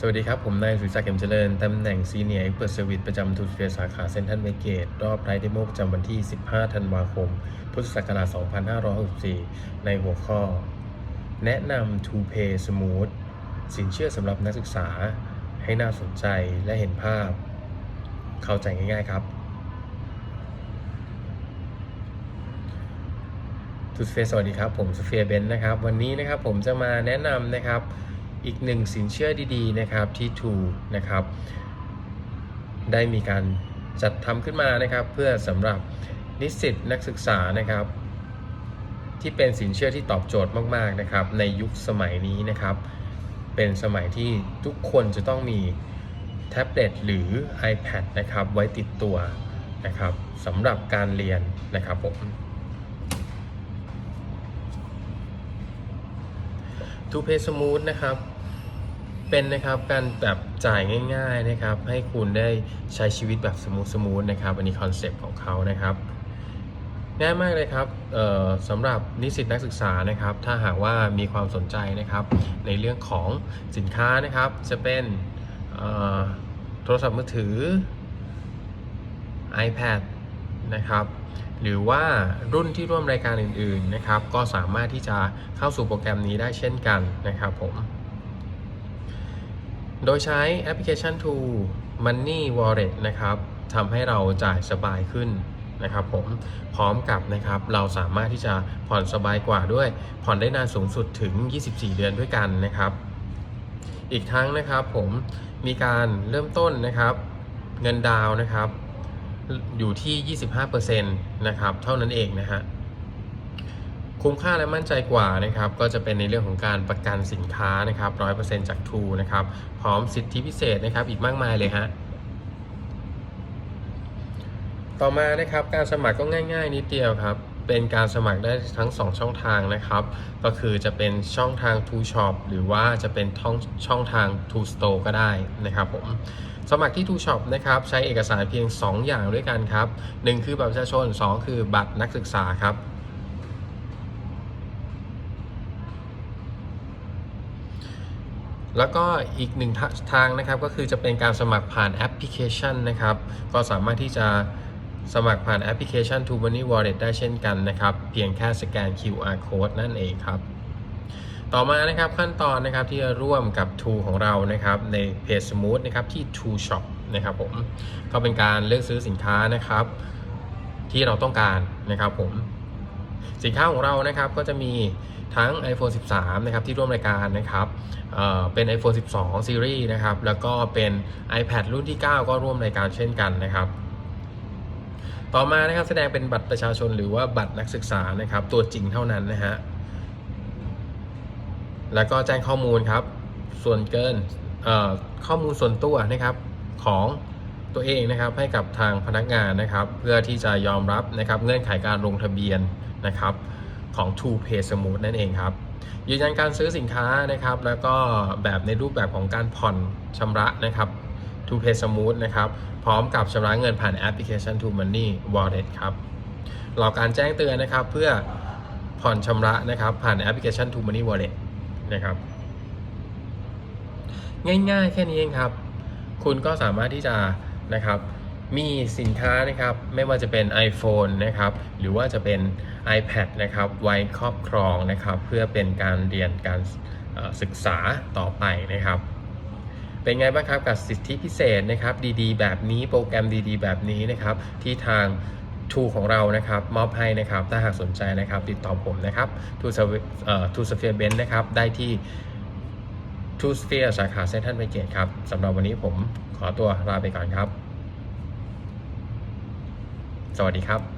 สวัสดีครับ ผมนายสุริศักดิ์เข็มเจริญ ตำแหน่งซีเนียร์เปิดเซอร์วิสประจำทูสเฟียสาขาเซ็นทรัลเวเกต รอบไลท์เดโมประจำวันที่ 15 ธันวาคม พุทธศักราช 2564 ในหัวข้อ แนะนำ To Pay Smooth สินเชื่อสำหรับนักศึกษา ให้น่าสนใจและเห็นภาพ เข้าใจง่ายๆครับทูสเฟียสวัสดีครับ ผมสเฟียเบนนะครับ วันนี้นะครับผมจะมาแนะนำนะครับ อีกหนึ่งสินเชื่อดีๆนะครับที่ทูนะครับได้มีการจัดทำขึ้นมานะครับ เพื่อสำหรับนิสิตนักศึกษานะครับ ที่เป็นสินเชื่อที่ตอบโจทย์มากๆนะครับ ในยุคสมัยนี้นะครับ เป็นสมัยที่ทุกคนจะต้องมีแท็บเล็ตหรือ iPad นะครับไว้ติดตัวนะครับสำหรับการเรียนนะครับผมทูเพย์สมูทนะครับ เป็นนะครับการแบบจ่ายง่าย ๆนะครับ ให้คุณได้ใช้ชีวิตแบบสมูทสมูทนะครับอันนี้คอนเซปต์ของเขานะครับง่ายมากเลยครับสำหรับนิสิตนักศึกษานะครับ ถ้าหากว่ามีความสนใจนะครับ ในเรื่องของสินค้านะครับ จะเป็นโทรศัพท์มือถือ iPad นะครับหรือว่ารุ่นที่ร่วมรายการอื่นๆนะครับ ก็สามารถที่จะเข้าสู่โปรแกรมนี้ได้เช่นกันนะครับผม โดยใช้แอปพลิเคชัน To Money Wallet นะครับทำให้เราจ่ายสบายขึ้นนะครับผมพร้อมกับนะครับเราสามารถที่จะผ่อนสบายกว่าด้วย ผ่อนได้นานสูงสุดถึง 24 เดือนด้วยกันนะครับ อีกทั้งนะครับผมมีการเริ่มต้นนะครับ เงินดาวน์นะครับ อยู่ที่ 25%นะครับ เท่านั้นเองนะฮะ คุ้มค่าและมั่นใจกว่านะครับก็จะเป็นในเรื่องของการประกันสินค้านะครับ100%จาก True นะครับพร้อมสิทธิพิเศษนะครับอีกมากมายเลยฮะต่อมานะครับการสมัครก็ง่ายๆนิดเดียวครับเป็นการสมัครได้ทั้ง 2 ช่องทางนะครับ ก็คือจะเป็นช่องทาง True Shop หรือว่าจะเป็นช่องช่องทาง True Store ก็ได้นะครับผมสมัครที่ True Shop นะครับใช้เอกสารเพียง 2 อย่างด้วยกันครับ 1 คือบัตรประชาชน 2 คือบัตรนักศึกษาครับ แล้วก็อีกหนึ่งทาทางนะครับก็คือจะเป็นการสมัครผ่านแอปพลิเคชันนะครับ ก็สามารถที่จะสมัครผ่านแอปพลิเคชัน t o Money Wallet ได้เช่นกันนะครับ เพียงแค่สแกน QR code นั่นเองครับ ต่อมานะครับขั้นตอนนะครับที่จะร่วมกับ t o ของเรานะครับในเพจ Smooth นะครับที่ t o Shop นะครับผมก็เป็นการเลือกซื้อสินค้านะครับ ที่เราต้องการนะครับผม สินค้าของเรานะครับก็จะมีทั้ง iPhone 13 นะครับ ที่ร่วมรายการนะครับเอ่อเป็น iPhone 12 Series นะครับ แล้วก็เป็น iPad รุ่นที่ 9 ก็ร่วมรายการเช่นกันนะครับ ต่อมานะครับแสดงเป็นบัตรประชาชนหรือว่าบัตรนักศึกษานะครับ ตัวจริงเท่านั้นนะฮะ แล้วก็แจ้งข้อมูลครับ ส่วนเกินข้อมูลส่วนตัวนะครับของตัวเองนะครับให้กับทางพนักงานนะครับ เพื่อที่จะยอมรับนะครับเงื่อนไขการลงทะเบียน นะครับของ To Pay Smooth นั่นเองครับยืนยันการซื้อสินค้านะครับ แล้วก็แบบในรูปแบบของการผ่อนชำระนะครับ To Pay Smooth นะครับพร้อมกับชำระเงินผ่านแอปพลิเคชัน To Money Wallet ครับรอการแจ้งเตือนนะครับเพื่อผ่อนชำระนะครับผ่านแอปพลิเคชัน To Money Wallet นะครับง่ายๆแค่นี้เองครับ คุณก็สามารถที่จะนะครับ มีสินค้านะครับไม่ว่าจะเป็น iPhone นะครับหรือว่าจะเป็น iPad นะครับไว้ครอบครองนะครับเพื่อเป็นการเรียนการศึกษาต่อไปนะครับ เป็นไงบ้างครับกับสิทธิพิเศษนะครับดีๆ แบบนี้โปรแกรมดีๆ แบบนี้นะครับที่ทางทูของเรานะครับมอบให้นะครับถ้าหากสนใจนะครับติดต่อผมนะครับทูสทูสเฟียเบนนะครับได้ที่ทูสเฟียสาขาเซ็นทรัลเวเกตครับสำหรับวันนี้ผมขอตัวลาไปก่อนครับ สวัสดีครับ